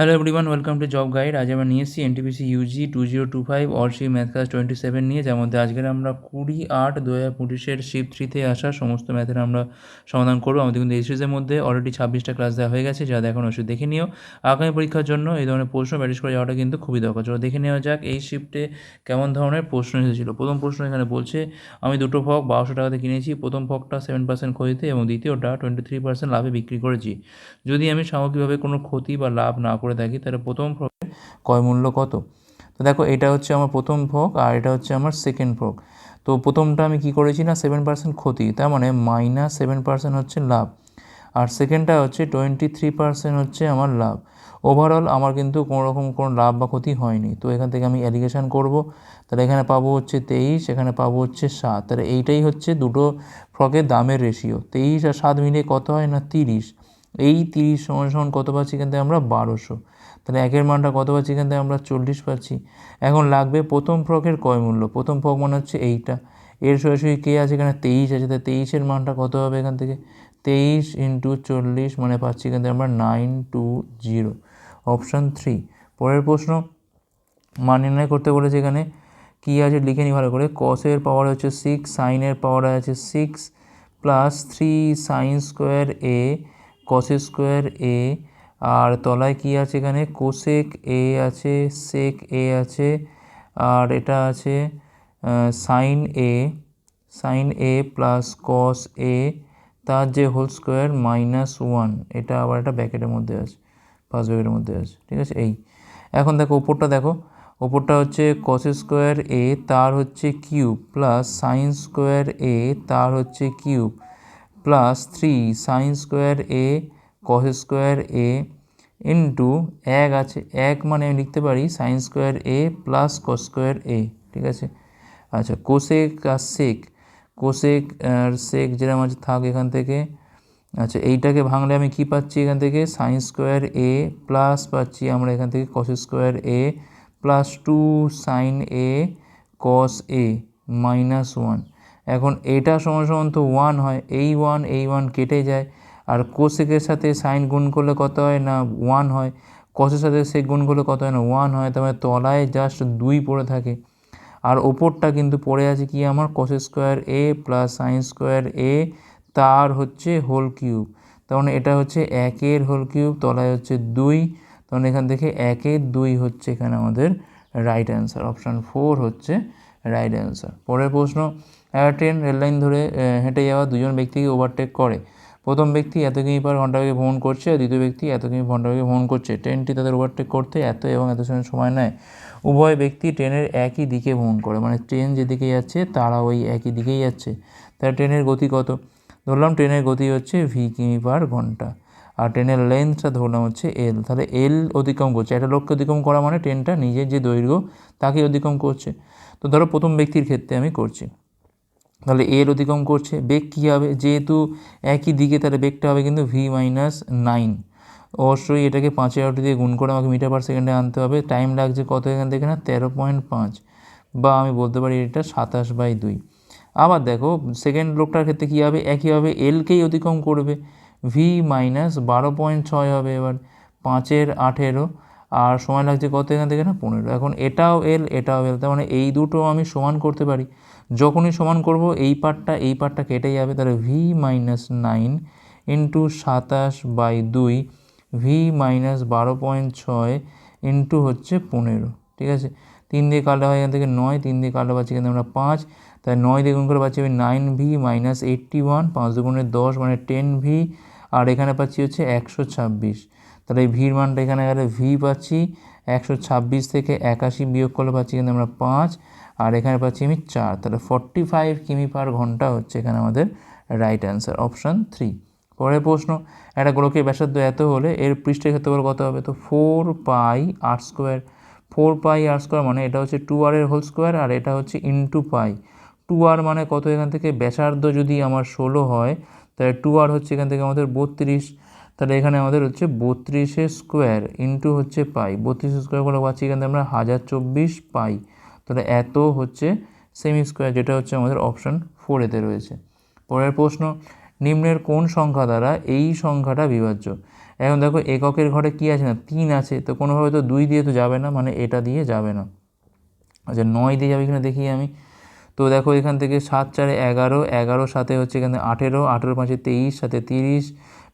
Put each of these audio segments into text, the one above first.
Hello everyone welcome to job guide আজ আমরা নিয়ে এসেছি NTPC UG two zero two five অর্শি math class twenty seven নিয়ে, যার মধ্যে আজকের আমরা কুড়ি আট দু হাজার পঁচিশের শিপ থ্রিতে আসা সমস্ত ম্যাথের আমরা সমাধান করব। আমাদের কিন্তু এই সিরিজের মধ্যে অলরেডি ছাব্বিশটা ক্লাস দেওয়া হয়ে গেছে যা দেখুন অবশ্যই দেখে নিও। আগামী পরীক্ষার জন্য এই ধরনের প্রশ্ন প্র্যাকটিস করে যাওয়াটা কিন্তু খুবই দরকার। চলো দেখে নেওয়া যাক এই শিফটে কেমন ধরনের প্রশ্ন এসেছিল। প্রথম প্রশ্ন এখানে বলছে, আমি দুটো ফক বারোশো টাকাতে কিনেছি, প্রথম ফকটা সেভেন পার্সেন্ট ক্ষতিতে এবং দ্বিতীয়টা টোয়েন্টি থ্রি পার্সেন্ট লাভে বিক্রি করেছি। যদি আমি সামগ্রিকভাবে কোনো ক্ষতি বা লাভ না করে থাকি, তাহলে প্রথম ফ্রকের ক্রয় মূল্য কত? তো দেখো, এটা হচ্ছে আমার প্রথম ফ্রক আর এটা হচ্ছে আমার সেকেন্ড ফ্রক। তো প্রথমটা আমি কি করেছি না সেভেন পার্সেন্ট ক্ষতি, তার মানে মাইনাস সেভেন পার্সেন্ট হচ্ছে লাভ। আর সেকেন্ডটা হচ্ছে টোয়েন্টি থ্রি পার্সেন্ট হচ্ছে আমার লাভ। ওভারঅল আমার কিন্তু কোনো রকম কোনো লাভ বা ক্ষতি হয়নি। তো এখান থেকে আমি অ্যালিগেশন করব। তাহলে এখানে পাবো হচ্ছে তেইশ, এখানে পাবো হচ্ছে সাত। তাহলে এইটাই হচ্ছে দুটো ফ্রকের দামের রেশিও তেইশ আর সাত মিলিয়ে কত হয় না, তিরিশ। এই তিরিশ সমান সমান কত পাচ্ছি এখান থেকে আমরা? বারোশো। তাহলে একের মানটা কত পাচ্ছি এখান থেকে আমরা? চল্লিশ পাচ্ছি। এখন লাগবে প্রথম ফ্রকের কয় মূল্য। প্রথম ফ্রক মানে হচ্ছে এইটা। এর সরাসরি কে আছে এখানে? তেইশ আছে। তাই তেইশের মানটা কত হবে এখান থেকে? তেইশ ইন্টু চল্লিশ মানে পাচ্ছি এখান থেকে আমরা nine two zero. Option three. পরের প্রশ্ন। মান নির্ণয় করতে বলেছে এখানে। কী আছে? লিখে নি ভালো করে। কসের পাওয়ার হচ্ছে সিক্স সাইনের পাওয়ার আছে six plus three sine square A কসের square A আর তলায় কি আছে এখানে? কোসেক এ আছে সেক এ আছে, আর এটা আছে sine A sine A plus cos A তার যে হোল স্কোয়ার মাইনাস ওয়ান এটা আবার একটা ব্যাকেটের মধ্যে আছে ফার্স্ট ব্যাকেটের মধ্যে আছে, ঠিক আছে? এই, এখন দেখো ওপরটা দেখো ওপরটা হচ্ছে কস স্কোয়ার এ তার হচ্ছে cube plus sine square A তার হচ্ছে cube plus three sine square A cos square A into এক আছে, এক মানে আমি লিখতে পারি sine square A plus cos square A ঠিক আছে? আচ্ছা কোসেক আর সেক কোসেক আর সেক যেরকম আছে থাক এখান থেকে। আচ্ছা এইটাকে ভাঙলে আমি কি পাচ্ছি এখান থেকে? সাইন স্কোয়ার এ প্লাস পাচ্ছি আমরা এখান থেকে cos square A plus two sine A cos A minus one এখন এটা সমান সমান তো ওয়ান হয়, এই ওয়ান এই ওয়ান কেটে যায়। আর কোসেকের সাথে সাইন গুণ করলে কত হয় না ওয়ান হয়? কসের সাথে সে গুণ করলে কত হয় না ওয়ান হয়? তার মানে তলায় জাস্ট দুই পড়ে থাকে। আর ওপরটা কিন্তু পড়ে আছে কি আমার? Cos square A plus sine square A তার হচ্ছে হোল কিউব তার মানে এটা হচ্ছে একের হোল কিউব তলায় হচ্ছে দুই। তখন এখান থেকে একের দুই হচ্ছে এখানে আমাদের রাইট অ্যান্সার অপশান ফোর হচ্ছে রাইট অ্যান্সার পরের প্রশ্ন ট্রেন, রেললাইন ধরে হেঁটে যাওয়া দুজন ব্যক্তিকে ওভারটেক করে। প্রথম ব্যক্তি এত কিমি পার ঘণ্টা ভ্রমণ করছে আর দ্বিতীয় ব্যক্তি এত কিমি ঘণ্টা ভ্রমণ করছে। ট্রেনটি তাদের ওভারটেক করতে এত এবং এত সময় নেয়। উভয় ব্যক্তি ট্রেনের একই দিকে ভ্রমণ করে মানে ট্রেন যেদিকে যাচ্ছে, তারা ওই একই দিকেই যাচ্ছে। তার ট্রেনের গতি কত? ধরলাম ট্রেনের গতি হচ্ছে ভি কিমি পার ঘণ্টা। আর ট্রেনের লেন্থটা ধরলাম হচ্ছে এল তাহলে এল অতিক্রম করছে। একটা লোককে অতিক্রম করা মানে ট্রেনটা নিজের যে দৈর্ঘ্য তাকে অতিক্রম করছে। তো ধরো প্রথম ব্যক্তির ক্ষেত্রে আমি করছি। তাহলে এর অতিক্রম করছে বেগ কী হবে? যেহেতু একই দিকে তাহলে বেগটা হবে কিন্তু ভি মাইনাস নাইন অবশ্যই এটাকে পাঁচের আউটি দিয়ে গুণ করে আমাকে মিটার পার সেকেন্ডে আনতে হবে। টাইম লাগছে কত এখান থেকে না? তেরো পয়েন্ট পাঁচ। বা আমি বলতে পারি এটা সাতাশ বাই দুই। আবার দেখো সেকেন্ড লোকটার ক্ষেত্রে কী হবে? একই হবে এলকেই অতিক্রম করবে? ভি মাইনাস বারো পয়েন্ট ছয় হবে এবার, পাঁচের আঠেরো। আর সময় লাগছে কত এখান থেকে না? পনেরো। এখন এটাও এল এটাও এল তার মানে এই দুটো আমি সমান করতে পারি। যখনই সমান করব, এই পার্টটা এই পার্টটা কেটে যাবে তাহলে ভি মাইনাস নাইন ইন্টু সাতাশ বাই দুই ভি মাইনাস বারো পয়েন্ট ছয় ইন্টু হচ্ছে পনেরো, ঠিক আছে? তিন দিয়ে কাটা হয় এখান থেকে নয়, তিন দিয়ে কাটা পাচ্ছি থেকে আমরা পাঁচ, তাই নয় দিয়ে গুণ করে পাচ্ছি আমি nine V minus eighty one পাঁচ দুগুণের দশ মানে টেন ভি আর এখানে পাচ্ছি হচ্ছে একশো ছাব্বিশ। তাহলে এই ভির মানটা এখানে গেলে ভি পাচ্ছি, একশো ছাব্বিশ থেকে একাশি বিয়োগ করলে পাচ্ছি কিন্তু আমরা পাঁচ আর এখানে পাচ্ছি আমি চার। তাহলে ফর্টি ফাইভ কিমি পার ঘণ্টা হচ্ছে এখানে আমাদের রাইট অ্যান্সার অপশান থ্রি পরের প্রশ্ন, একটা গোলকের ব্যাসার্ধ এত হলে এর পৃষ্ঠের ক্ষেত্রফল কত হবে? তো four pi R square four pi R square মানে এটা হচ্ছে টু আর এর হোল স্কোয়ার আর এটা হচ্ছে ইন্টু পাই টু আর মানে কত এখান থেকে? ব্যাসার্ধ যদি আমার ষোলো হয়, তাহলে টু আর হচ্ছে এখান থেকে আমাদের বত্রিশ। তাহলে এখানে আমাদের হচ্ছে বত্রিশের স্কোয়ার ইন্টু হচ্ছে পাই বত্রিশের স্কোয়ার করে পাচ্ছি এখান থেকে আমরা হাজার চব্বিশ পাই তাহলে এত হচ্ছে সেমি স্কোয়ার যেটা হচ্ছে আমাদের অপশান ফোরেতে রয়েছে। পরের প্রশ্ন, নিম্নের কোন সংখ্যা দ্বারা এই সংখ্যাটা বিভাজ্য? এখন দেখো এককের ঘরে কী আছে না? তিন আছে, তো কোনোভাবে তো দুই দিয়ে তো যাবে না মানে এটা দিয়ে যাবে না। আচ্ছা নয় দিয়ে যাবে কিনা দেখি আমি। তো দেখো এখান থেকে সাত, চারে এগারো এগারো সাথে হচ্ছে এখানে আঠেরো আঠেরো পাঁচে তেইশ, সাথে তিরিশ,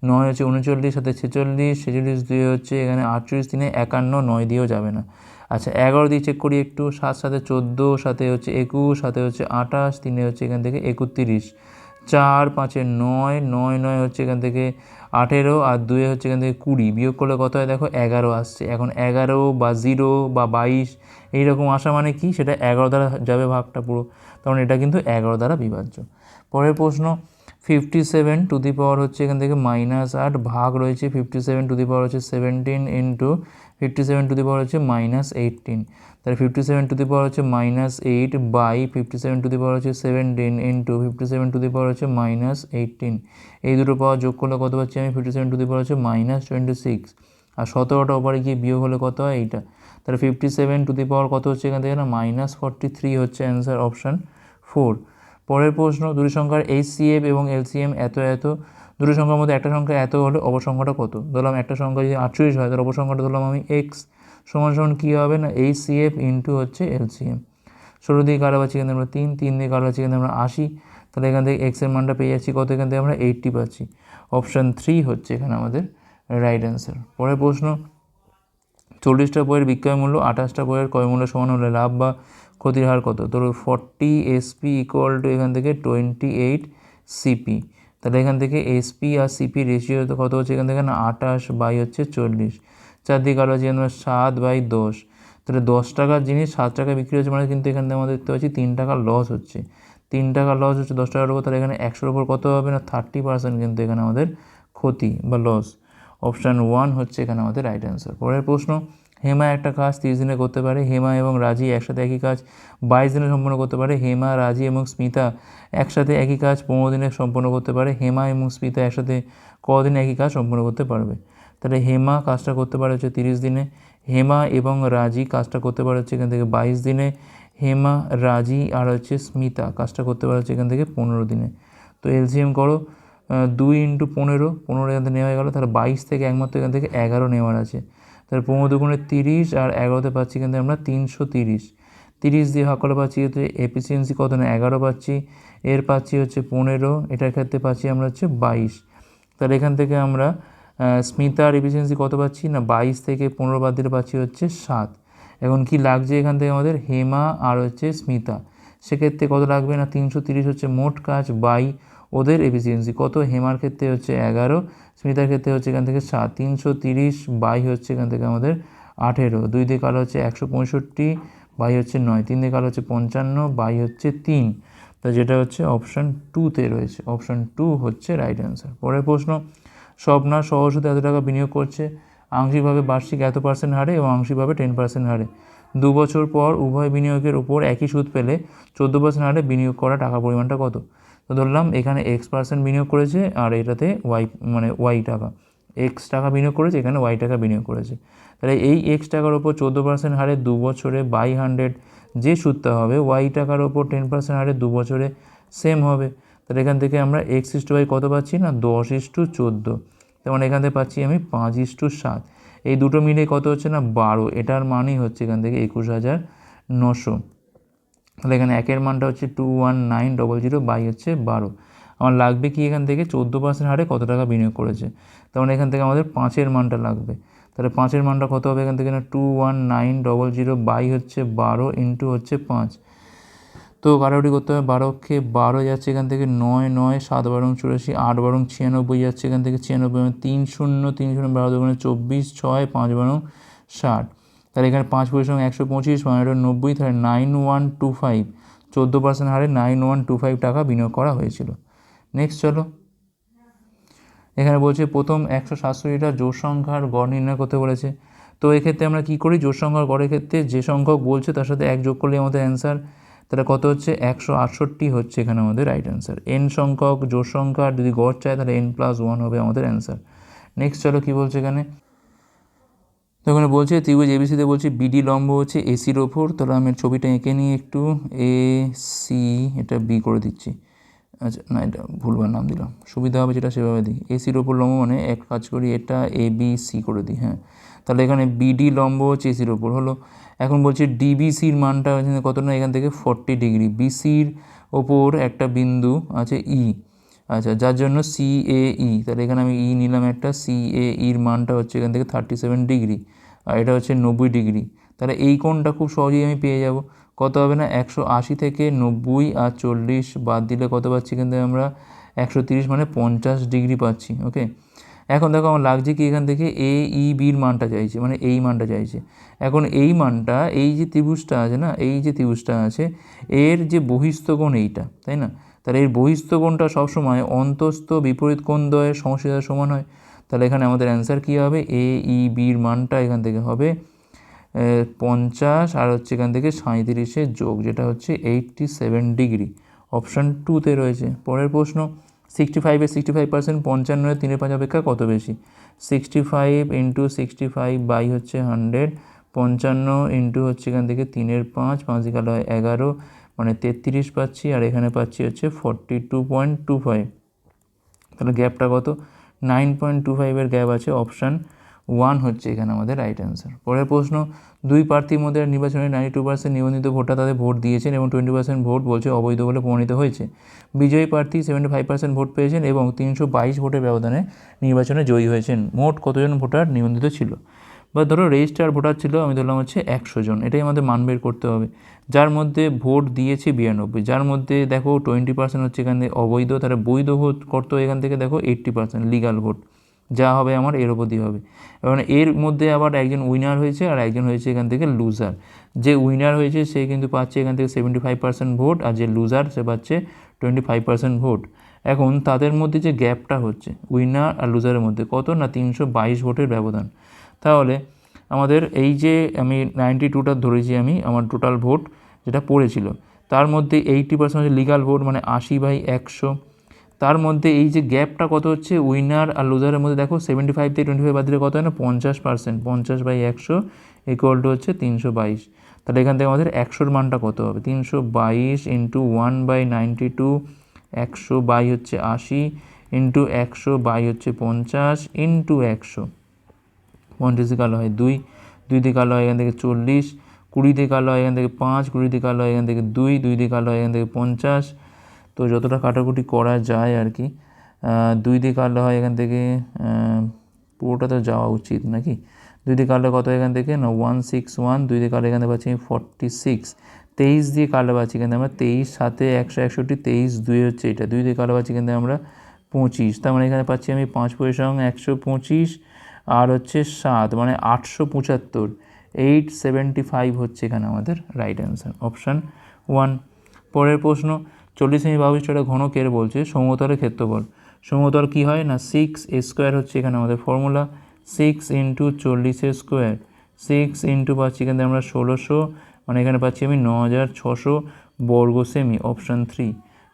নয় হচ্ছে উনচল্লিশ, সাথে ছেচল্লিশ ছেচল্লিশ দুই হচ্ছে এখানে আটচল্লিশ, তিনে একান্ন, নয় দিয়েও যাবে না। আচ্ছা এগারো দিয়ে চেক করি একটু, সাত সাথে চোদ্দ সাথে হচ্ছে একুশ সাথে হচ্ছে আঠাশ, তিনে হচ্ছে এখান থেকে একত্রিশ। চার, পাঁচে নয় নয় নয় হচ্ছে এখান থেকে আঠেরো, আর দুয়ে হচ্ছে এখান থেকে কুড়ি। বিয়োগ করলে কত হয় দেখো? এগারো আসছে। এখন এগারো বা জিরো বা বাইশ, এইরকম আসা মানে কি? সেটা এগারো দ্বারা যাবে ভাগটা পুরো। তখন এটা কিন্তু এগারো দ্বারা বিভাজ্য। পরের প্রশ্ন fifty seven to the power হচ্ছে এখান থেকে মাইনাস আট ভাগ রয়েছে fifty seven to the power হচ্ছে seventeen into fifty seven to the power হচ্ছে মাইনাস এইটিন তাহলে fifty seven to the power হচ্ছে minus eight by fifty seven to the power হচ্ছে seventeen into fifty seven to the power হচ্ছে minus eighteen এই দুটো পাওয়ার যোগ করলে কত পাচ্ছি আমি? Fifty seven to the power হচ্ছে মাইনাস টোয়েন্টি সিক্স আর সতেরোটা ওপরে গিয়ে বিয়োগ হলে কত হয়? এইটা। তাহলে fifty seven to the power কত হচ্ছে এখান থেকে না? মাইনাস ফর্টি থ্রি হচ্ছে অ্যান্সার অপশান ফোর পরের প্রশ্ন, দুটি সংখ্যার এইচসিএফ এবং এলসিএম এত এত। দুটো সংখ্যার মধ্যে একটা সংখ্যা এত হলে অপসংখ্যাটা কত? ধরলাম একটা সংখ্যা যদি আটচল্লিশ হয়, তাহলে অপসংখ্যাটা ধরলাম আমি এক্স সমান সমান কী হবে না? এইচসিএফ ইন্টু হচ্ছে এলসিএম ষোলো দিয়ে কারও পাচ্ছি এখানে আমরা তিন তিন দিয়ে কারও পাচ্ছি এখানে আমরা আশি। তাহলে এখান থেকে এক্সের মানটা পেয়ে যাচ্ছি কত? এখান থেকে আমরা এইটটি পাচ্ছি। অপশান থ্রি হচ্ছে এখানে আমাদের রাইট অ্যান্সার পরের প্রশ্ন, চল্লিশটা বইয়ের বিক্রয় মূল্য আঠাশটা বইয়ের ক্রয় মূল্য সমান হলে লাভ বা ক্ষতির হার কত? ধরো ফর্টি এসপি ইকুয়াল টু এখান থেকে টোয়েন্টি এইট সিপি তাহলে এখান থেকে এসপি আর সিপি রেশিও কত হচ্ছে এখান থেকে না? আঠাশ বাই হচ্ছে চল্লিশ। চারদিকে আলো হচ্ছে আমরা সাত বাই দশ। তাহলে দশ টাকার জিনিস সাত টাকা বিক্রি হচ্ছে মানে কিন্তু এখান থেকে আমাদের দেখতে পাচ্ছি তিন টাকা লস হচ্ছে। তিন টাকা লস হচ্ছে দশ টাকার উপর, তাহলে এখানে একশোর উপর কত হবে না? থার্টি পার্সেন্ট কিন্তু এখানে আমাদের ক্ষতি বা লস অপশান ওয়ান হচ্ছে এখানে আমাদের রাইট অ্যান্সার পরের প্রশ্ন হেমা একটা কাজ তিরিশ দিনে করতে পারে, হেমা এবং রাজি একসাথে একই কাজ বাইশ দিনে সম্পন্ন করতে পারে, হেমা, রাজি এবং স্মিতা একসাথে একই কাজ পনেরো দিনে সম্পন্ন করতে পারে, হেমা এবং স্মিতা একসাথে কদিনে একই কাজ সম্পন্ন করতে পারবে। তাহলে হেমা কাজটা করতে পারে হচ্ছে তিরিশ দিনে, হেমা এবং রাজি কাজটা করতে পারে হচ্ছে এখান থেকে বাইশ দিনে, হেমা, রাজি আর হচ্ছে স্মিতা কাজটা করতে পারে হচ্ছে এখান থেকে পনেরো দিনে। তো এলসিএম করো দুই ইন্টু পনেরো পনেরো এখান থেকে নেওয়া গেলো, তাহলে বাইশ থেকে একমাত্র এখান থেকে এগারো নেওয়ার আছে। তাহলে পনেরো দুগুণে তিরিশ আর এগারোতে পাচ্ছি কিন্তু আমরা তিনশো তিরিশ। তিরিশ দিয়ে ভাগ করে পাচ্ছি হচ্ছে এফিসিয়েন্সি কত না এগারো পাচ্ছি। এর পাচ্ছি হচ্ছে পনেরো, এটার ক্ষেত্রে পাচ্ছি আমরা হচ্ছে বাইশ। তাহলে এখান থেকে আমরা স্মিতার এফিসিয়েন্সি কত পাচ্ছি না বাইশ থেকে পনেরো বাদ দিলে পাচ্ছি হচ্ছে সাত। এখন কি লাগছে এখান থেকে আমাদের? হেমা আর হচ্ছে স্মিতা। সেক্ষেত্রে কত লাগবে না? তিনশো তিরিশ হচ্ছে মোট কাজ বাই ওদের এফিসিয়েন্সি কত? হেমার ক্ষেত্রে হচ্ছে এগারো স্মিতার ক্ষেত্রে হচ্ছে এখান থেকে সাত, তিনশো তিরিশ বাই হচ্ছে এখান থেকে আমাদের আঠেরো। দুই দিকে কালো হচ্ছে একশো পঁয়ষট্টি বাই হচ্ছে নয়। তিন দিকে কালো হচ্ছে পঞ্চান্ন বাই হচ্ছে তিন। তা যেটা হচ্ছে অপশান টুতে রয়েছে। অপশান টু হচ্ছে রাইট অ্যান্সার পরের প্রশ্ন স্বপ্নার সহসতে এত টাকা বিনিয়োগ করছে? আংশিকভাবে বার্ষিক এত পার্সেন্ট হারে এবং আংশিকভাবে টেন পার্সেন্ট হারে? দু বছর পর উভয় বিনিয়োগের উপর একই সুদ পেলে চোদ্দ পার্সেন্ট হারে বিনিয়োগ করা টাকা পরিমাণটা কত? তো ধরলাম, এখানে এক্স পার্সেন্ট বিনিয়োগ করেছে আর এটাতে ওয়াই মানে ওয়াই টাকা। এক্স টাকা বিনিয়োগ করেছে, এখানে ওয়াই টাকা বিনিয়োগ করেছে। তাহলে এই এক্স টাকার ওপর চোদ্দ পার্সেন্ট হারে দু বছরে বাই হান্ড্রেড যে সুদটা হবে ওয়াই টাকার ওপর টেন পার্সেন্ট হারে দু বছরে সেম হবে। তাহলে এখান থেকে আমরা এক্স ইস্টু ওয়াই কত পাচ্ছি না? দশ ইস টু চোদ্দ। তেমন এখান থেকে পাচ্ছি আমি পাঁচ ইস টু সাত। এই দুটো মিলে কত হচ্ছে না? বারো। এটার মানই হচ্ছে এখান থেকে একুশ হাজার নশো। তাহলে এখানে একের মানটা হচ্ছে two one nine double zero by হচ্ছে বারো। আমার লাগবে কি এখান থেকে? চোদ্দ পার্সেন্ট হারে কত টাকা বিনিয়োগ করেছে? তেমন এখান থেকে আমাদের পাঁচের মানটা লাগবে। তাহলে পাঁচের মানটা কত হবে এখান থেকে? না two one nine double zero by হচ্ছে বারো ইন্টু হচ্ছে পাঁচ। তো কাটাকুটি করতে হবে। বারোকে বারো যাচ্ছে এখান থেকে নয় নয়, সাত বারং চুরাশি, আট বারং ছিয়ানব্বই যাচ্ছে এখান থেকে। ছিয়ানব্বই মানে তিন শূন্য তিন শূন্য বারো দুগুণে চব্বিশ, ছয়, পাঁচ বারং ষাট। তাহলে এখানে পাঁচ সঙ্গে একশো পঁচিশ, পনেরো নব্বই, তাহলে নাইন ওয়ান টু ফাইভ চোদ্দ পার্সেন্ট হারে নাইন ওয়ান টু ফাইভ টাকা বিনিয়োগ করা হয়েছিল। নেক্সট চলো। এখানে বলছে, প্রথম একশো সাতষট্টিটা জোর সংখ্যার গড় নির্ণয় করতে বলেছে। তো এক্ষেত্রে আমরা কী করি? জোর সংখ্যার গড়ের ক্ষেত্রে যে সংখ্যক বলছে তার সাথে এক যোগ করলে আমাদের অ্যান্সার তাহলে কত হচ্ছে? একশো আটষট্টি হচ্ছে এখানে আমাদের রাইট অ্যান্সার এন সংখ্যক জোর সংখ্যার যদি গড় চায় তাহলে এন প্লাস ওয়ান হবে আমাদের অ্যান্সার নেক্সট চলো কী বলছে এখানে? তো ওখানে বলছে, ত্রিভুজ এবিসিতে বলছে বিডি লম্ব হচ্ছে এসির ওপর। তাহলে আমি ছবিটা এঁকে নিয়ে একটু। এ সি এটা বি করে দিচ্ছি। আচ্ছা না, এটা ভুলবার নাম দিলাম। সুবিধা হবে যেটা সেভাবে দিই। এসির ওপর লম্ব মানে এক কাজ করি, এটা এ বি সি করে দিই হ্যাঁ। তাহলে এখানে বিডি লম্ব হচ্ছে এসির ওপর, হলো। এখন বলছে ডিবিসির মানটা হচ্ছে কত না, এখান থেকে ফর্টি ডিগ্রি বিসির ওপর একটা বিন্দু আছে ই আচ্ছা যার জন্য সি এ ই তাহলে এখানে আমি ই নিলাম একটা। সি এ ইর মানটা হচ্ছে এখান থেকে থার্টি সেভেন ডিগ্রি আর এটা হচ্ছে নব্বই ডিগ্রি। তাহলে এই কোণটা খুব সহজেই আমি পেয়ে যাব। কত হবে না? একশো আশি থেকে নব্বই আর চল্লিশ বাদ দিলে কত পাচ্ছি কিন্তু আমরা? একশো তিরিশ মানে পঞ্চাশ ডিগ্রি পাচ্ছি ওকে এখন দেখো আমার লাগছে কি এখান থেকে? এ ই বির মানটা চাইছে মানে এই মানটা চাইছে। এখন এই মানটা, এই যে ত্রিভুজটা আছে না, এই যে ত্রিভুজটা আছে, এর যে বহিস্থ কোণ এইটা, তাই না? তাহলে এর বহিস্থ কোণটা সবসময় অন্তস্থ বিপরীত কোণ দ্বয়ের সমষ্টিতার সমান হয়। তাহলে এখানে আমাদের অ্যান্সার কী হবে? এ ই বির মানটা এখান থেকে হবে পঞ্চাশ, আর হচ্ছে এখান থেকে সাঁত্রিশের যোগ, যেটা হচ্ছে এইটটি সেভেন ডিগ্রি অপশান টুতে রয়েছে। পরের প্রশ্ন সিক্সটি ফাইভে সিক্সটি ফাইভ পার্সেন্ট পঞ্চান্নের তিনের পাঁচ অপেক্ষা কত বেশি? Sixty five into sixty five by হচ্ছে হান্ড্রেড পঞ্চান্ন ইন্টু হচ্ছে এখান থেকে তিনের পাঁচ পাঁচ গেল হয় এগারো মানে তেত্রিশ পাচ্ছি, আর এখানে পাচ্ছি হচ্ছে forty two point two five তাহলে গ্যাপটা কত? নাইন পয়েন্ট টু ফাইভের গ্যাপ আছে, অপশান ওয়ান হচ্ছে এখানে আমাদের রাইট অ্যান্সার পরের প্রশ্ন, দুই প্রার্থীর মধ্যে নির্বাচনে নাইনটি টু পার্সেন্ট নিবন্ধিত ভোটার তাদের ভোট দিয়েছেন এবং টোয়েন্টি পার্সেন্ট ভোট বলছে অবৈধ বলে প্রমাণিত হয়েছে। বিজয়ী প্রার্থী সেভেন্টি ফাইভ পার্সেন্ট ভোট পেয়েছেন এবং তিনশো বাইশ ভোটের ব্যবধানে নির্বাচনে জয়ী হয়েছেন। মোট কতজন ভোটার নিবন্ধিত ছিল? বা ধরো রেজিস্টার ভোটার ছিল, আমি ধরলাম হচ্ছে একশো জন। এটাই আমাদের মান বের করতে হবে। যার মধ্যে ভোট দিয়েছে বিরানব্বই, যার মধ্যে দেখো টোয়েন্টি পার্সেন্ট হচ্ছে এখান থেকে অবৈধ, তারা বৈধ ভোট করতো এখান থেকে দেখো এইট্টি পার্সেন্ট লিগাল ভোট যা হবে আমার এর দিয়ে হবে। এবং এর মধ্যে আবার একজন উইনার হয়েছে আর একজন হয়েছে এখান থেকে লুজার যে উইনার হয়েছে, সে কিন্তু পাচ্ছে এখান থেকে সেভেন্টি ফাইভ পার্সেন্ট ভোট আর যে লুজার সে পাচ্ছে টোয়েন্টি ফাইভ পার্সেন্ট ভোট এখন তাদের মধ্যে যে গ্যাপটা হচ্ছে উইনার আর লুজারের মধ্যে, কত না তিনশো বাইশ ভোটের ব্যবধান। তাহলে আমাদের এই যে আমি নাইনটি টুটা ধরেছি আমি, আমার টোটাল ভোট যেটা পড়েছিল, তার মধ্যে এইটটি পার্সেন্ট হচ্ছে লিগাল ভোট মানে আশি বাই একশো। তার মধ্যে এই যে গ্যাপটা কত হচ্ছে? উইনার আর লুজারের মধ্যে দেখো সেভেন্টি ফাইভ থেকে টোয়েন্টি ফাইভ বাদ দিলে কত হয় না? পঞ্চাশ পার্সেন্ট পঞ্চাশ বাই একশো ইকুয়াল টু হচ্ছে তিনশো বাইশ। তাহলে এখান থেকে আমাদের একশোর মানটা কত হবে? তিনশো বাইশ into one by ninety two একশো বাই হচ্ছে আশি ইন্টু একশো বাই হচ্ছে পঞ্চাশ ইন্টু একশো। পঞ্চাশ কালো হয় দুই দুই দিয়ে কালো হয় এখান থেকে চল্লিশ, কুড়ি দিয়ে কালো হয় এখান থেকে পাঁচ, কুড়ি দিয়ে কালো হয় এখান থেকে দুই দুই দিয়ে কালো হয় এখান থেকে পঞ্চাশ। তো যতটা কাটাকুটি করা যায় আর কি দুই দিয়ে কাটলে হয় এখান থেকে পুরোটা তো যাওয়া উচিত নাকি? দুই দিয়ে কাটলে কত এখান থেকে? না ওয়ান সিক্স ওয়ান দুই দিয়ে কাটলে এখান থেকে পাচ্ছি আমি ফর্টি সিক্স তেইশ দিয়ে কাটলে পাচ্ছি থেকে আমরা তেইশ সাথে একশো একষট্টি, তেইশ দুই হচ্ছে এটা। দুই দিয়ে কাটলে পাচ্ছি থেকে আমরা পঁচিশ, তার মানে এখানে পাচ্ছি আমি পাঁচ পয়সা একশো পঁচিশ আর হচ্ছে সাত মানে আটশো পঁচাত্তর। এইট সেভেন্টি ফাইভ হচ্ছে এখানে আমাদের রাইট অ্যান্সার অপশান ওয়ান পরের প্রশ্ন, চল্লিশ সেমি বাহুষ্ঠটা ঘনকের বলছে, সমতলের ক্ষেত্রফল। সমতল কী হয় না? সিক্স স্কোয়ার হচ্ছে এখানে আমাদের ফর্মুলা সিক্স ইন্টু চল্লিশের স্কোয়ার সিক্স ইন্টু পাচ্ছি এখানে আমরা ষোলোশো মানে এখানে পাচ্ছি আমি ন হাজার ছশো বর্গ সেমি অপশান থ্রি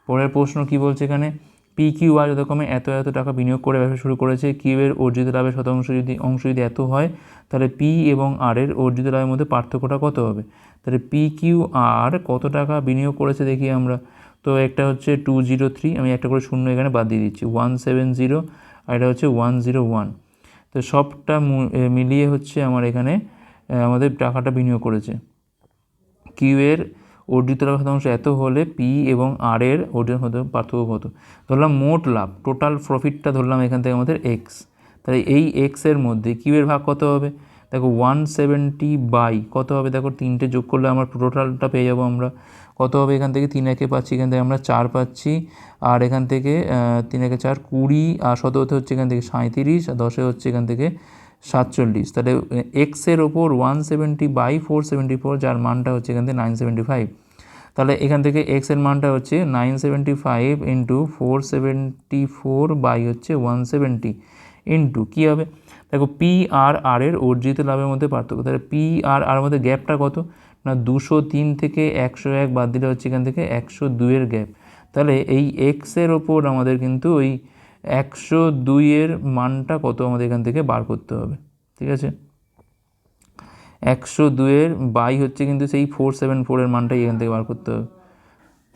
পরের প্রশ্ন কি বলছে এখানে? পি কিউ আর যথাক্রমে এত এত টাকা বিনিয়োগ করে ব্যবসা শুরু করেছে কিউ এর অর্জিত লাভের শতাংশ যদি অংশ যদি এত হয়, তাহলে পি এবং আর এর অর্জিত লাভের মধ্যে পার্থক্যটা কত হবে? তাহলে পি কিউ আর কত টাকা বিনিয়োগ করেছে দেখি আমরা। তো একটা হচ্ছে টু জিরো থ্রি আমি একটা করে শূন্য এখানে বাদ দিয়ে দিচ্ছি। ওয়ান সেভেন জিরো আর এটা হচ্ছে ওয়ান জিরো ওয়ান তো সবটা মিলিয়ে হচ্ছে আমার এখানে আমাদের টাকাটা বিনিয়োগ করেছে। কিউ এর অর্জিত লাভ শতাংশ এত হলে পি এবং আর এর অর্জিত পার্থক্য কত? ধরলাম মোট লাভ টোটাল প্রফিটটা ধরলাম এখান থেকে আমাদের এক্স তাহলে এই এক্সের মধ্যে কিউ এর ভাগ কত হবে? দেখো ওয়ান সেভেন্টি বাই কত হবে? দেখো তিনটে যোগ করলে আমার টোটালটা পেয়ে যাব আমরা। কত হবে এখান থেকে? তিন একে পাচ্ছি, এখান থেকে আমরা চার পাচ্ছি। আর এখান থেকে তিন একে চার কুড়ি, আর শততে হচ্ছে এখান থেকে সাঁত্রিশ আর দশে হচ্ছে এখান থেকে সাতচল্লিশ। তাহলে এক্সের ওপর one seventy by four seventy four যার মানটা হচ্ছে এখান থেকে নাইন সেভেন্টি ফাইভ তাহলে এখান থেকে এক্সের মানটা হচ্ছে nine seventy five into four seventy four by হচ্ছে ওয়ান সেভেন্টি ইন্টু কী হবে? দেখো পি আর আর এর অর্জিত লাভের মধ্যে পার্থক্য। তাহলে পি আর আর মধ্যে গ্যাপটা কত? না, দুশো তিন থেকে একশো এক বাদ দিলে হচ্ছে এখান থেকে একশো দুইয়ের গ্যাপ। তাহলে এই এক্সের ওপর আমাদের কিন্তু ওই একশো দুইয়ের মানটা কত আমাদের এখান থেকে বার করতে হবে। ঠিক আছে? একশো দুইয়ের বাই হচ্ছে কিন্তু সেই ফোর সেভেন ফোরের মানটাই এখান থেকে বার করতে হবে।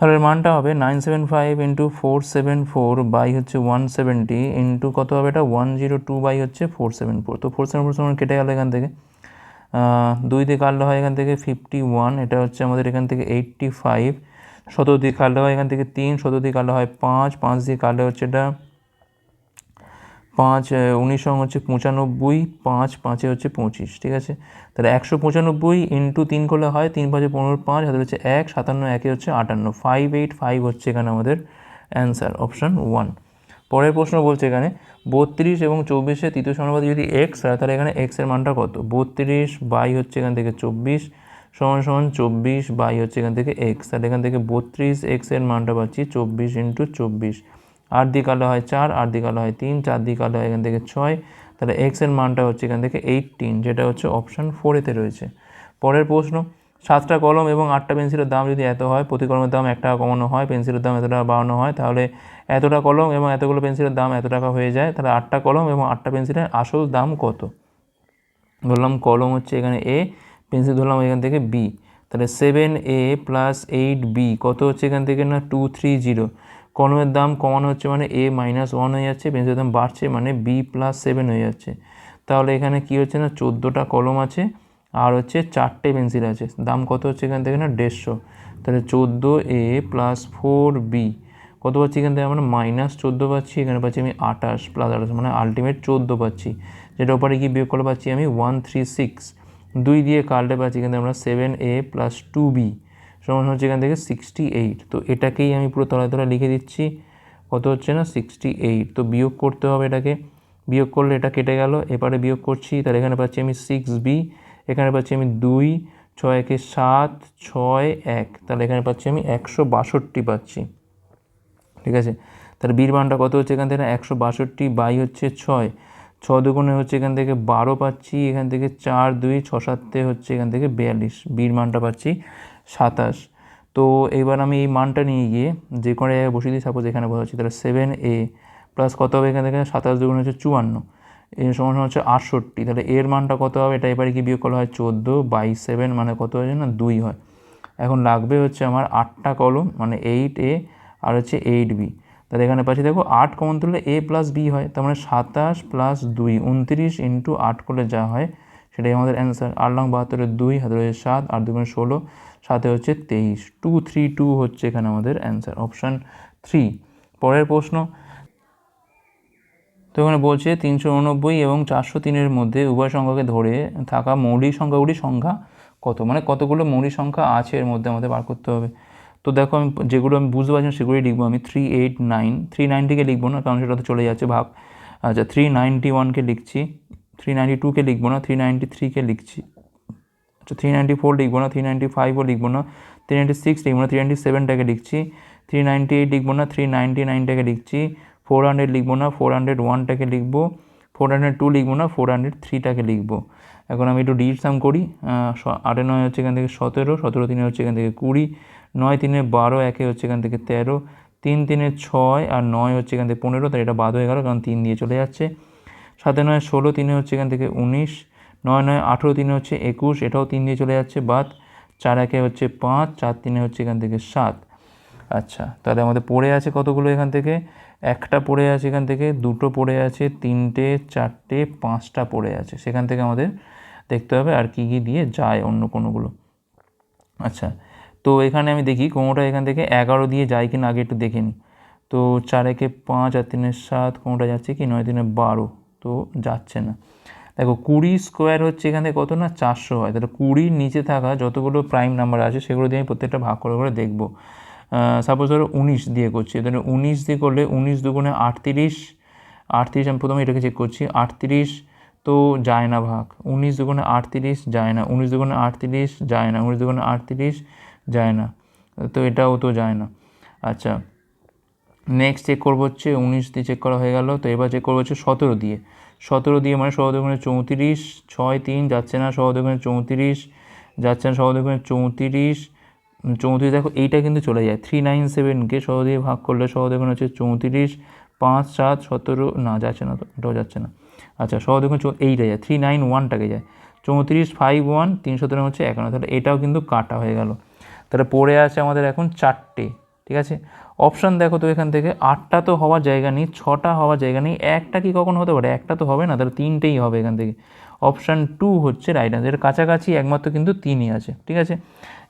তাহলে মানটা হবে nine seven five into four seven four by হচ্ছে ওয়ান সেভেন্টি ইন্টু কত হবে এটা? ওয়ান জিরো টু বাই হচ্ছে ফোর সেভেন ফোর তো ফোর সেভেন ফোর সেভেন কেটে গেল এখান থেকে। দুই দিয়ে কাটলে হয় এখান থেকে ফিফটি ওয়ান এটা হচ্ছে আমাদের এখান থেকে এইট্টি ফাইভ সতেরো দিয়ে কাটলে হয় এখান থেকে তিন সতেরো দিয়ে কাটলে হয় পাঁচ পাঁচ দিয়ে কাটলে হচ্ছে এটা পাঁচ উনিশ সঙ্গে হচ্ছে পঁচানব্বই, পাঁচ, পাঁচে হচ্ছে পঁচিশ, ঠিক আছে? তাহলে একশো পঁচানব্বই ইন্টু তিন করলে হয় তিন পাঁচে পনেরো, পাঁচ, হাতে হচ্ছে এক, সাতান্ন, একে হচ্ছে আটান্ন ফাইভ এইট ফাইভ হচ্ছে এখানে আমাদের অ্যান্সার অপশান ওয়ান পরের প্রশ্ন বলছে এখানে, বত্রিশ এবং চব্বিশে তৃতীয় সমানুপাতি যদি এক্স হয় তাহলে এখানে এক্সের মানটা কত? বত্রিশ বাই হচ্ছে এখান থেকে চব্বিশ সমান সমান চব্বিশ বাই হচ্ছে এখান থেকে এক্স তাহলে এখান থেকে বত্রিশ এক্সের মানটা পাচ্ছি চব্বিশ ইন্টু চব্বিশ। আট দিয়ে কালো হয় চার, আট দিয়ে কালো হয় তিন, চার দিয়ে কালো হয় এখান থেকে ছয়। তাহলে এক্সের মানটা হচ্ছে এখান থেকে এইটিন যেটা হচ্ছে অপশান ফোরেতে রয়েছে। পরের প্রশ্ন, সাতটা কলম এবং আটটা পেন্সিলের দাম যদি এত হয়, প্রতি কলমের দাম এক টাকা কমানো হয়, পেন্সিলের দাম এত টাকা বাড়ানো হয়, তাহলে এতটা কলম এবং এতগুলো পেন্সিলের দাম এত টাকা হয়ে যায়, তাহলে আটটা কলম এবং আটটা পেন্সিলের আসল দাম কত? ধরলাম কলম হচ্ছে এখানে এ পেন্সিল ধরলাম এখান থেকে বি তাহলে seven A plus eight B কত হচ্ছে এখান থেকে না? টু থ্রি জিরো কলমের দাম কমানো হচ্ছে মানে এ মাইনাস ওয়ান হয়ে যাচ্ছে পেন্সিলের দাম বাড়ছে মানে বি প্লাস সেভেন হয়ে যাচ্ছে। তাহলে এখানে কি হচ্ছে না, চোদ্দোটা কলম আছে আর হচ্ছে চারটে পেন্সিল আছে। দাম কত হচ্ছে এখান থেকে না, দেড়শো। তাহলে চোদ্দ এ প্লাস ফোর বি কত পাচ্ছি এখান থেকে আমরা? মাইনাস চোদ্দ পাচ্ছি, এখানে পাচ্ছি আমি আঠাশ প্লাস আঠাশ মানে আলটিমেট চোদ্দ পাচ্ছি। যেটা ওপরে কি বিয়োগ করে পাচ্ছি আমি ওয়ান থ্রি সিক্স দুই দিয়ে কাটলে পাচ্ছি এখান থেকে আমরা seven A plus two B সমান হচ্ছে এখান থেকে সিক্সটি এইট তো এটাকেই আমি পুরো তলায় তলায় লিখে দিচ্ছি। কত হচ্ছে না? সিক্সটি এইট তো বিয়োগ করতে হবে এটাকে। বিয়োগ করলে এটা কেটে গেল। এবারে বিয়োগ করছি। তাহলে এখানে পাচ্ছি আমি সিক্স বি এখানে পাচ্ছি আমি দুই, ছয় একে সাত, ছয় এক। তাহলে এখানে পাচ্ছি আমি একশো বাষট্টি পাচ্ছি। ঠিক আছে? তাহলে বীর মানটা কত হচ্ছে এখান থেকে? একশো বাষট্টি বাই হচ্ছে ছয়। ছ দুগুণে হচ্ছে এখান থেকে বারো পাচ্ছি। এখান থেকে চার দুই ছ সাতে হচ্ছে এখান থেকে বিয়াল্লিশ। বীর মানটা পাচ্ছি সাতাশ। তো এবার আমি এই মানটা নিয়ে গিয়ে যে কোনো জায়গায় বসিয়ে দিই। সাপোজ এখানে বসাচ্ছি তাহলে সেভেন এ প্লাস কত হবে এখান থেকে? সাতাশ দুগুণ হচ্ছে চুয়ান্ন। এর সমান হচ্ছে আটষট্টি। তাহলে এর মানটা কত হবে? এটা এবারে কি বিয়োগ করা হয়? চোদ্দ বাই সেভেন মানে কত হয়েছে না? দুই হয়। এখন লাগবে হচ্ছে আমার আটটা কলম মানে এইট এ আর হচ্ছে এইট বি তাহলে এখানে পাচ্ছি দেখো, আট কমন তুললে এ প্লাস বি হয়। তার মানে সাতাশ প্লাস দুই, উনত্রিশ ইন্টু আট করলে যা হয়, সেটাই আমাদের অ্যান্সার আট লং বাহাত্তরের দুই, হাতে রয়েছে সাত, আট দুগুণে ষোলো। সাথে হচ্ছে তেইশ। টু থ্রি টু হচ্ছে এখানে আমাদের অ্যান্সার অপশান থ্রি পরের প্রশ্ন। তো এখানে বলছে তিনশো উননব্বই এবং চারশো তিনের মধ্যে উভয় সংখ্যাকে ধরে থাকা মৌলিক সংখ্যাগুলি সংখ্যা কত? মানে কতগুলো মৌলিক সংখ্যা আছে এর মধ্যে আমাদের বার করতে হবে। তো দেখো আমি যেগুলো আমি বুঝতে পারছি সেগুলোই লিখব আমি। থ্রি এইট নাইন থ্রি নাইনটিকে লিখব না কারণ সেটা তো চলে যাচ্ছে ভাব আচ্ছা থ্রি নাইনটি ওয়ানকে লিখছি। থ্রি নাইনটি টুকে লিখব না। থ্রি নাইনটি থ্রিকে লিখছি। থ্রি নাইনটি ফোর লিখব না থ্রি নাইনটি ফাইভও লিখব না থ্রি নাইনটি সিক্স লিখব না থ্রি নাইনটি সেভেনটাকে লিখছি থ্রি নাইনটি এইট লিখব না থ্রি নাইনটি নাইনটাকে লিখছি ফোর হান্ড্রেড লিখব না ফোর হান্ড্রেড ওয়ানটাকে লিখব ফোর হান্ড্রেড টু লিখব না ফোর হান্ড্রেড থ্রিটাকে লিখব। এখন আমি একটু ডিট সাম করি আটে নয় হচ্ছে এখান থেকে সতেরো সতেরো তিনে হচ্ছে এখান থেকে কুড়ি, নয় তিনে বারো, একে হচ্ছে এখান থেকে তেরো, তিন তিনে ছয় আর নয় হচ্ছে এখান থেকে পনেরো তাই এটা বাদ হয়ে গেল, কারণ তিন দিয়ে চলে যাচ্ছে। সাথে নয় ষোলো, তিনে হচ্ছে এখান থেকে উনিশ নয় নয় আঠেরো তিনে হচ্ছে একুশ, এটাও তিন দিয়ে চলে যাচ্ছে বাদ, চার একে হচ্ছে পাঁচ, চার তিনে হচ্ছে এখান থেকে সাত। আচ্ছা তাহলে আমাদের পড়ে আছে কতগুলো এখান থেকে? একটা পড়ে আছে এখান থেকে, দুটো পড়ে আছে, তিনটে, চারটে, পাঁচটা পড়ে আছে। সেখান থেকে আমাদের দেখতে হবে আর কি কি দিয়ে যায় অন্য কোনোগুলো। আচ্ছা তো এখানে আমি দেখি কোনোটা এখান থেকে এগারো দিয়ে যায় কি না আগে একটু দেখে নিই। তো চার একে পাঁচ আর তিনের সাত, কোনোটা যাচ্ছে কি? নয় তিনে বারো, তো যাচ্ছে না। দেখো কুড়ি স্কোয়ার হচ্ছে এখানে কত না? চারশো হয়। তাহলে কুড়ির নিচে থাকা যতগুলো প্রাইম নাম্বার আছে, সেগুলো দিয়ে আমি প্রত্যেকটা ভাগ করে করে দেখব। সাপোজ ধরো উনিশ দিয়ে করছি। তাহলে উনিশ দিয়ে করলে উনিশ দুগুণে আটত্রিশ আটত্রিশ আমি প্রথমে এটাকে চেক করছি। আটত্রিশ তো যায় না ভাগ। উনিশ দুগুণে আটত্রিশ যায় না। উনিশ দুগুণে আটত্রিশ যায় না। উনিশ দুগুণে আটত্রিশ যায় না। তো এটাও তো যায় না। আচ্ছা। নেক্সট চেক করব হচ্ছে উনিশ দিয়ে চেক করা হয়ে গেল। তো এবার চেক করব হচ্ছে সতেরো দিয়ে। সতেরো দিয়ে মানে সহদগুণে চৌত্রিশ, ছয়, তিন, যাচ্ছে না সহদগুণে চৌত্রিশ, যাচ্ছে না সহদগুণে চৌত্রিশ। চৌত্রিশ দেখো, এইটা কিন্তু চলে যায়। থ্রি নাইন সেভেনকে সহ দিয়ে ভাগ করলে সহদগুণ হচ্ছে চৌত্রিশ, পাঁচ, সাত, সতেরো, না, যাচ্ছে না তো যাচ্ছে না। আচ্ছা সহদগুণ চৌ এইটা যায়। থ্রি নাইন ওয়ানটাকে যায়। চৌত্রিশ ফাইভ ওয়ান তিন সতেরো হচ্ছে একান্ন। তাহলে এটাও কিন্তু কাটা হয়ে গেল। তাহলে পড়ে আছে আমাদের এখন চারটে। ঠিক আছে? অপশান দেখো তো এখান থেকে, আটটা তো হওয়ার জায়গা নেই, ছটা হওয়ার জায়গা নেই, একটা কি কখন হতে পারে? একটা তো হবে না, তাহলে তিনটেই হবে এখান থেকে। অপশান টু হচ্ছে রাইট আনসার এর কাছাকাছি একমাত্র কিন্তু তিনই আছে, ঠিক আছে?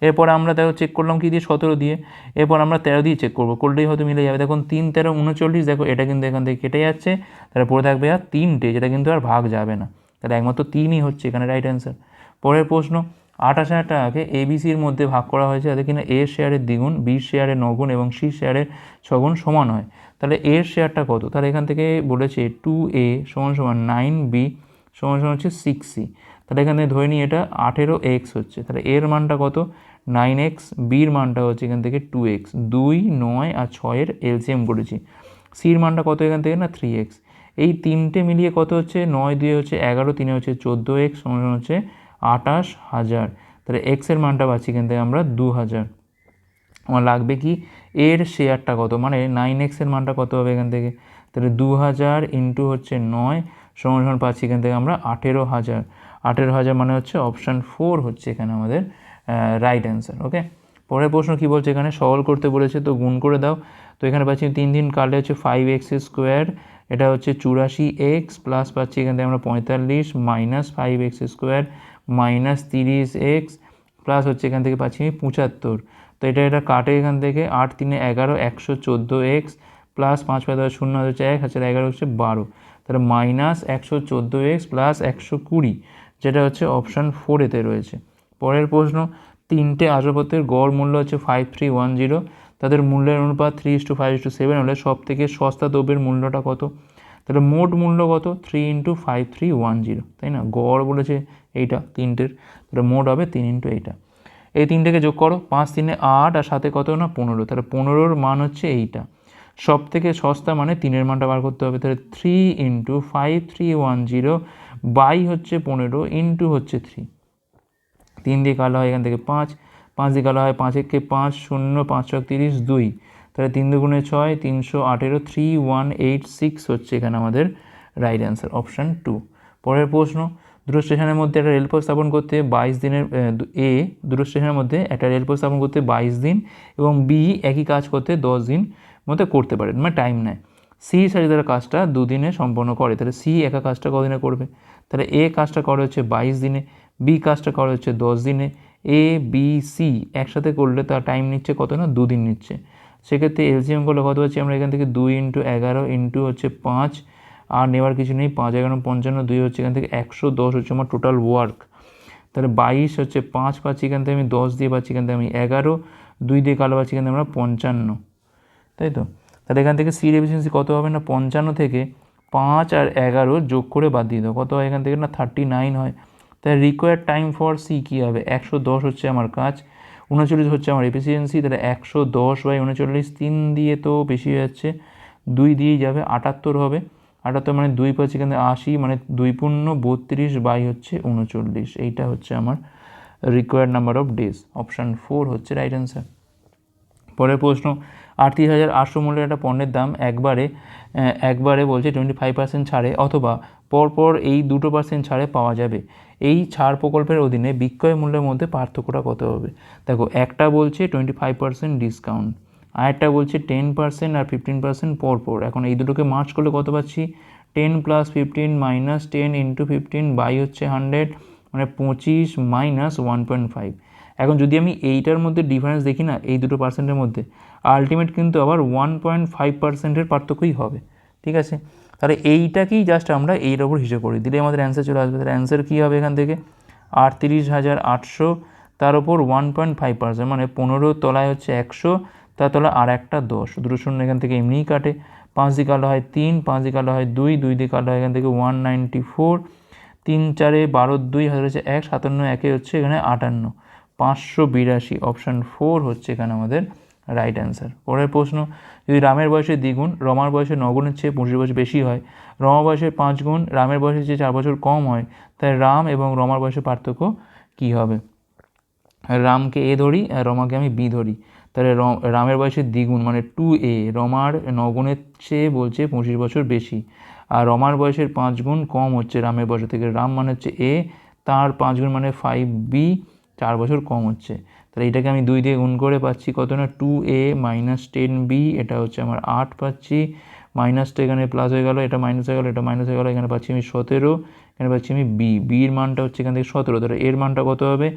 এরপর আমরা দেখো চেক করলাম কি দিয়ে? সতেরো দিয়ে। এরপর আমরা তেরো দিয়ে চেক করব করলেই হয়তো মিলে যাবে। দেখুন, তিন, তেরো, উনচল্লিশ, দেখো, এটা কিন্তু এখান থেকে কেটে যাচ্ছে, তাহলে পড়ে থাকবে আর তিনটে, যেটা কিন্তু আর ভাগ যাবে না। তাহলে একমাত্র তিনই হচ্ছে এখানে রাইট অ্যান্সার পরের প্রশ্ন আঠাশ হাজার টাকাকে এবিসির মধ্যে ভাগ করা হয়েছে, যাতে কিনা এর শেয়ারের দ্বিগুণ বি শেয়ারের নগুণ এবং সি শেয়ারের ছগুণ সমান হয়। তাহলে এর শেয়ারটা কত? তাহলে এখান থেকে বলেছে টু এ সমান সমান নাইন বি সমান সমান হচ্ছে সিক্স সি তাহলে এখান থেকে ধরে নিই এটা আঠেরো এক্স হচ্ছে। তাহলে এর মানটা কত? নাইন এক্স বির মানটা হচ্ছে এখান থেকে টু এক্স দুই, নয় আর ছয়ের এলসিএম করেছি। সির মানটা কত এখান থেকে না? থ্রি এক্স এই তিনটে মিলিয়ে কত হচ্ছে? নয় দুই হচ্ছে এগারো, তিনে হচ্ছে চোদ্দ এক্স সমান হচ্ছে আটাশ হাজার। তাহলে এক্সের মানটা পাচ্ছি থেকে আমরা দু হাজার। আমার লাগবে কি? এর শেয়ারটা কত? মানে নাইন এক্সের মানটা কত হবে এখান থেকে? তাহলে দু হাজার ইন্টু হচ্ছে নয়, সমান সমান পাচ্ছি এখান থেকে আমরা আঠেরো হাজার। আঠেরো হাজার মানে হচ্ছে অপশান ফোর হচ্ছে এখানে আমাদের রাইট অ্যান্সার ওকে পরের প্রশ্ন কী বলছে এখানে? সরল করতে বলেছে তো গুণ করে দাও। তো এখানে পাচ্ছি তিন দিন কাটলে হচ্ছে ফাইভ এক্স স্কোয়ার এটা হচ্ছে চুরাশি এক্স প্লাস পাচ্ছি এখান থেকে আমরা পঁয়তাল্লিশ minus five X square minus তিরিশ এক্স প্লাস হচ্ছে এখান থেকে পাচ্ছি আমি পঁচাত্তর। তো এটা এটা কাটে এখান থেকে আট তিনে এগারো, একশো চোদ্দ এক্স প্লাস পাঁচ পাঁচ শূন্য হচ্ছে এক হাজার এগারো হচ্ছে বারো। তাহলে মাইনাস একশো চোদ্দ এক্স প্লাস একশো কুড়ি, যেটা হচ্ছে অপশান ফোরেতে রয়েছে। পরের প্রশ্ন, তিনটে আসবাবপত্রের গড় মূল্য হচ্ছে ফাইভ থ্রি ওয়ান জিরো তাদের মূল্যের অনুপাত three is to five is to seven হলে সব থেকে সস্তা দ্রব্যের মূল্যটা কত? তাহলে মোট মূল্য কত? Three into five three one zero তাই না? গড় বলেছে এইটা তিনটের, তাহলে মোট হবে তিন ইন্টু এইটা। এই তিনটেকে যোগ করো, পাঁচ তিনে আট আর সাথে কত না? পনেরো, তাহলে পনেরোর মান হচ্ছে এইটা। সব থেকে সস্তা মানে তিনের মানটা বার করতে হবে, তাহলে three into five three one zero by হচ্ছে পনেরো ইন্টু হচ্ছে থ্রি তিন দিয়ে কালো হয় এখান থেকে পাঁচ পাঁচ দিয়ে কালো হয় পাঁচ একে পাঁচ, শূন্য, পাঁচ, ছক, তিরিশ, দুই। তাহলে তিন দুগুণে ছয়, তিনশো আঠেরো থ্রি ওয়ান এইট সিক্স হচ্ছে এখানে আমাদের রাইট অ্যান্সার অপশান টু পরের প্রশ্ন দুটো স্টেশনের মধ্যে একটা রেলপথ স্থাপন করতে বাইশ দিনের, এ দুটো স্টেশনের মধ্যে একটা রেলপথ স্থাপন করতে বাইশ দিন এবং বি একই কাজ করতে দশ দিন মধ্যে করতে পারে মানে টাইম নেয়। সি সারি তারা কাজটা দুদিনে সম্পন্ন করে, তাহলে সি একা কাজটা কদিনে করবে? তাহলে এ কাজটা করে হচ্ছে বাইশ দিনে বি কাজটা করে হচ্ছে দশ দিনে এ বি সি একসাথে করলে তার টাইম নিচ্ছে কত না? দুদিন নিচ্ছে। সেক্ষেত্রে এলসিএম করলে কত হচ্ছে আমরা এখান থেকে দুই ইন্টু এগারো ইন্টু হচ্ছে পাঁচ, আর নেওয়ার কিছু নেই, পাঁচ, এগারো, পঞ্চান্ন, দুই হচ্ছে এখান থেকে একশো দশ হচ্ছে আমার টোটাল ওয়ার্ক তাহলে বাইশ হচ্ছে পাঁচ পাচ্ছি এখান থেকে আমি দশ দিয়ে পাচ্ছি এখান থেকে আমি এগারো, দুই দিয়ে কালো পাচ্ছি এখান থেকে আমরা পঞ্চান্ন। তাই তো? তাহলে এখান থেকে সির এফিসিয়েন্সি কত হবে না? পঞ্চান্ন থেকে পাঁচ আর এগারো যোগ করে বাদ দিয়ে দাও। কত হয় এখান থেকে না? থার্টি নাইন হয়। তাহলে রিকোয়ার্ড টাইম ফর সি কী হবে? একশো দশ হচ্ছে আমার কাজ। উনচল্লিশ হচ্ছে আমার এফিসিয়েন্সি তাহলে একশো দশ বাই উনচল্লিশ তিন দিয়ে তো বেশি হয়ে যাচ্ছে, দুই দিয়েই যাবে, আটাত্তর হবে। আটাত্তর মানে দুই পাঁচ এখানে আশি মানে দুই পূর্ণ বত্রিশ বাই হচ্ছে উনচল্লিশ এইটা হচ্ছে আমার required number of days option four হচ্ছে রাইট অ্যান্সার পরের প্রশ্ন, আটত্রিশ হাজার আটশো মূল্যের একটা পণ্যের দাম একবারে একবারে বলছে টোয়েন্টি ফাইভ পার্সেন্ট ছাড়ে, অথবা পরপর এই দুটো পার্সেন্ট ছাড়ে পাওয়া যাবে। এই ছাড় প্রকল্পের অধীনে বিক্রয় মূল্যের মধ্যে পার্থক্যটা কত হবে? দেখো, একটা বলছে টোয়েন্টি ফাইভ পার্সেন্ট ডিসকাউন্ট আরেকটা বলছে টেন পার্সেন্ট আর ফিফটিন পার্সেন্ট পরপর। এখন এই দুটোকে মার্চ করলে কত পাচ্ছি? Ten plus fifteen minus ten into fifteen by হচ্ছে হান্ড্রেড মানে পঁচিশ মাইনাস ওয়ান পয়েন্ট ফাইভ এখন যদি আমি এইটার মধ্যে ডিফারেন্স দেখি না, এই দুটো পার্সেন্টের মধ্যে আলটিমেট কিন্তু আবার ওয়ান পয়েন্ট ফাইভ পার্সেন্টের পার্থক্যই হবে। ঠিক আছে? তাহলে এইটাকেই জাস্ট আমরা এইর ওপর হিসেব করি। দিলে আমাদের অ্যান্সার চলে আসবে। তাহলে অ্যান্সার কী হবে এখান থেকে? আটত্রিশ হাজার আটশো, তার ওপর ওয়ান পয়েন্ট ফাইভ পার্সেন্ট মানে পনেরো তলায় হচ্ছে একশো, তার তলায় আর একটা দশ। দুটো শূন্য এখান থেকে এমনিই কাটে। পাঁচ দিকে কালো হয় তিন, পাঁচ দিকে কালো হয় দুই দুই দিকে কালো হয় এখান থেকে ওয়ান নাইনটি ফোর তিন চারে বারো দুই, হাজার হচ্ছে এক, সাতান্ন একে হচ্ছে এখানে আটান্ন। পাঁচশো বিরাশি অপশান ফোর হচ্ছে এখানে আমাদের রাইট অ্যান্সার পরের প্রশ্ন যদি রামের বয়সে দ্বিগুণ, রমার বয়সে নগুণের চেয়ে পঁচিশ বছর বেশি হয় রমা বয়সের পাঁচ গুণ রামের বয়সের চেয়ে চার বছর কম হয়, তাই রাম এবং রমার বয়সের পার্থক্য কী হবে? রামকে এ ধরি, আর রমাকে আমি বি ধরি। তাহলে রামের বয়সের দ্বিগুণ মানে টু এ রমার নগুণের চেয়ে বলছে পঁচিশ বছর বেশি। আর রমার বয়সের পাঁচ গুণ কম হচ্ছে রামের বয়স থেকে। রাম মানে হচ্ছে এ তার পাঁচ গুণ মানে ফাইভ বি চার বছর কম হচ্ছে। তাহলে এটাকে আমি দুই দিয়ে গুণ করে পাচ্ছি কত না? Two A minus ten B এটা হচ্ছে আমার আট পাচ্ছি। মাইনাসটা এখানে প্লাস হয়ে গেল, এটা মাইনাস হয়ে গেলো, এটা মাইনাস হয়ে গেলো, এখানে পাচ্ছি আমি সতেরো, এখানে পাচ্ছি আমি বি বির মানটা হচ্ছে এখান থেকে সতেরো, তাহলে এর মানটা কত হবে?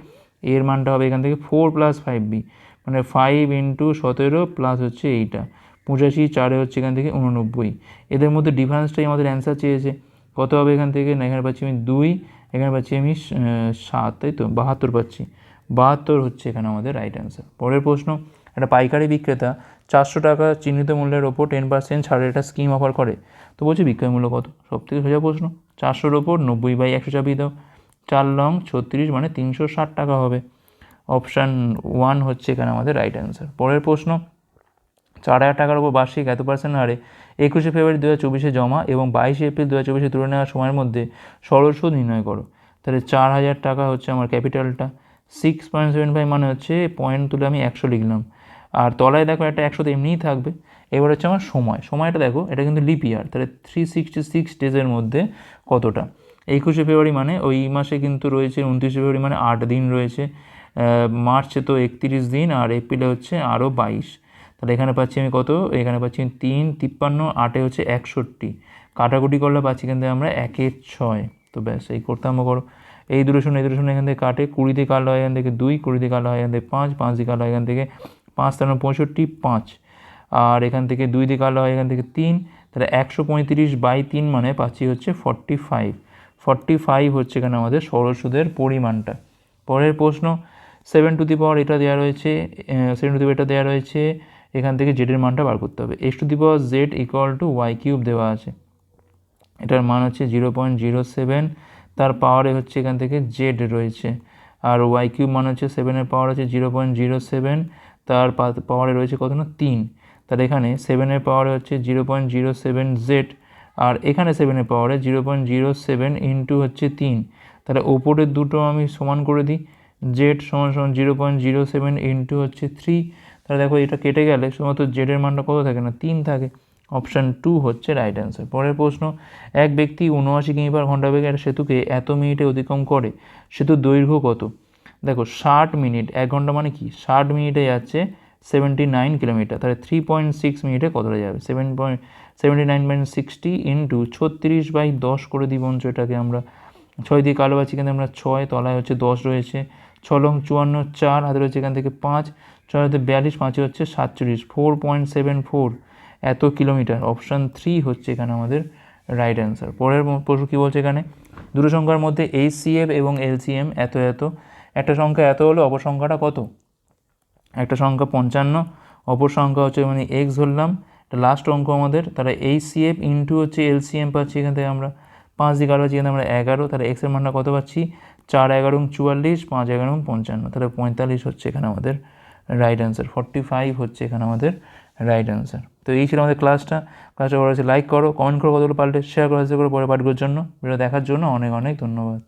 এর মানটা হবে এখান থেকে ফোর প্লাস ফাইভ বি মানে ফাইভ ইন্টু সতেরো প্লাস হচ্ছে এইটা। পঁচাশি, চারে হচ্ছে এখান থেকে উননব্বই। এদের মধ্যে ডিফারেন্সটাই আমাদের অ্যান্সার চেয়েছে। কত হবে এখান থেকে? না, এখানে পাচ্ছি আমি দুই, এখানে পাচ্ছি আমি সাত, তাই তো? বাহাত্তর পাচ্ছি। বাহাত্তর হচ্ছে এখানে আমাদের রাইট অ্যান্সার পরের প্রশ্ন, একটা পাইকারি বিক্রেতা চারশো টাকা চিহ্নিত মূল্যের ওপর টেন পার্সেন্ট ছাড়ের একটা স্কিম অফার করে। তো বলছি, বিক্রয় মূল্য কত? সব থেকে সোজা প্রশ্ন, চারশোর ওপর নব্বই বাই একশো চাপিয়ে দাও। চার লং ছত্রিশ মানে তিনশো ষাট টাকা হবে। অপশান ওয়ান হচ্ছে এখানে আমাদের রাইট অ্যান্সার পরের প্রশ্ন, চার হাজার টাকার উপর বার্ষিক এত পার্সেন্ট হারে একুশে ফেব্রুয়ারি দু হাজার চব্বিশে জমা এবং বাইশে এপ্রিল দু হাজার চব্বিশে তুলে নেওয়ার সময়ের মধ্যে সরল সুদ নির্ণয় করো। তাহলে চার হাজার টাকা হচ্ছে আমার ক্যাপিটালটা সিক্স পয়েন্ট সেভেন ফাইভ মানে হচ্ছে পয়েন্ট তুলে আমি একশো লিখলাম। আর তলায় দেখো একটা একশো তো এমনিই থাকবে। এবার হচ্ছে আমার সময়। সময়টা দেখো, এটা কিন্তু লিপ ইয়ার তাহলে থ্রি সিক্সটি সিক্স ডেজের মধ্যে কতটা? একুশে ফেব্রুয়ারি মানে ওই মাসে কিন্তু রয়েছে, উনত্রিশে ফেব্রুয়ারি মানে আট দিন রয়েছে। মার্চে তো একত্রিশ দিন আর এপ্রিলে হচ্ছে আরও বাইশ। তাহলে এখানে পাচ্ছি আমি কত? এখানে পাচ্ছি তিন, তিপ্পান্ন, আটে হচ্ছে একষট্টি। কাটাকুটি করলে পাচ্ছি কিন্তু আমরা একের ছয়। তো ব্যাস, এই করতে আমরা করো। এই দুটো শূন্য, এই দুটো শূন্য এখান থেকে কাটে কুড়িতে কালো হয় এখান থেকে দুই কুড়িতে কালো হয় এখান থেকে পাঁচ পাঁচ দিয়ে হয় এখান থেকে পাঁচ তেরো পঁয়ষট্টি, পাঁচ। আর এখান থেকে দুই দিয়ে হয় এখান থেকে তিন, তাহলে একশো পঁয়ত্রিশ বাই তিন মানে পাচ্ছি হচ্ছে ফর্টি ফাইভ ফর্টি ফাইভ হচ্ছে এখানে আমাদের সরল সুদের পরিমাণটা। পরের প্রশ্ন সেভেন টু দি পাওয়ার এটা দেওয়া রয়েছে সেভেন টু দি এটা দেওয়া রয়েছে, এখান থেকে জেডের মানটা বার করতে হবে। X to the power Z equal to Y cube দেওয়া আছে। এটার মান হচ্ছে জিরো পয়েন্ট জিরো সেভেন তার পাওয়ারে হচ্ছে এখান থেকে জেড রয়েছে। আর ওয়াই কিউব মানে হচ্ছে সেভেনের পাওয়ার হচ্ছে জিরো পয়েন্ট জিরো সেভেন তার পাওয়ারে রয়েছে কত না তিন। তার এখানে সেভেনের পাওয়ারে হচ্ছে zero point zero seven Z আর এখানে সেভেনের পাওয়ারে zero point zero seven into হচ্ছে তিন। তাহলে ওপরের দুটো আমি সমান করে দিই। জেড সমান সমান zero point zero seven into হচ্ছে থ্রি তাহলে দেখো এটা কেটে গেলে শুধুমাত্র জেডের মানটা কত থাকে না? তিন থাকে। অপশান টু হচ্ছে রাইট অ্যান্সার পরের প্রশ্ন, এক ব্যক্তি উনআশি কিমি পার ঘণ্টা বেগে একটা সেতুকে এত মিনিটে অতিক্রম করে, সেতুর দৈর্ঘ্য কত? দেখো, ষাট মিনিট, এক ঘণ্টা মানে কি? ষাট মিনিটে যাচ্ছে সেভেন্টি নাইন কিলোমিটার, তাহলে থ্রি পয়েন্ট সিক্স মিনিটে কতটা যাবে? Seven point seventy nine point sixty into ছত্রিশ বাই দশ করে দিই বঞ্চ এটাকে আমরা। ছয় দিয়ে কালো পাচ্ছি কিন্তু আমরা ছয়, তলায় হচ্ছে দশ রয়েছে। ছ লং চুয়ান্ন, চার, হাতে রয়েছে এখান থেকে পাঁচ, ছয় হাতে বিয়াল্লিশ, পাঁচে হচ্ছে সাতচল্লিশ ফোর পয়েন্ট সেভেন ফোর এত কিলোমিটার। অপশান থ্রি হচ্ছে এখানে আমাদের রাইট অ্যান্সার পরের প্রশ্ন কী বলছে এখানে? দুটো সংখ্যার মধ্যে এইচসিএফ এবং এলসিএম এত এত। একটা সংখ্যা এত হলে, অপর সংখ্যাটা কত? একটা সংখ্যা পঞ্চান্ন, অপর সংখ্যা হচ্ছে মানে এক্স ধরলাম। এটা লাস্ট অঙ্ক আমাদের। তাহলে এই সিএফ ইন্টু হচ্ছে এলসিএম পাচ্ছি এখান থেকে আমরা। পাঁচ দিকে আরও এখানে আমরা এগারো। তাহলে এক্সের মানটা কত পাচ্ছি? চার, এগারো চুয়াল্লিশ, পাঁচ, এগারো পঞ্চান্ন। তাহলে পঁয়তাল্লিশ হচ্ছে এখানে আমাদের রাইট অ্যান্সার ফর্টি ফাইভ হচ্ছে এখানে আমাদের রাইট অ্যান্সার তো এই ছিল আমাদের ক্লাসটা ক্লাসটা ভালো লাগছে লাইক করো কমেন্ট করো, কতগুলো পাল্টে শেয়ার করা করো পরে পাঠগুলোর জন্য। ভিডিও দেখার জন্য অনেক অনেক ধন্যবাদ।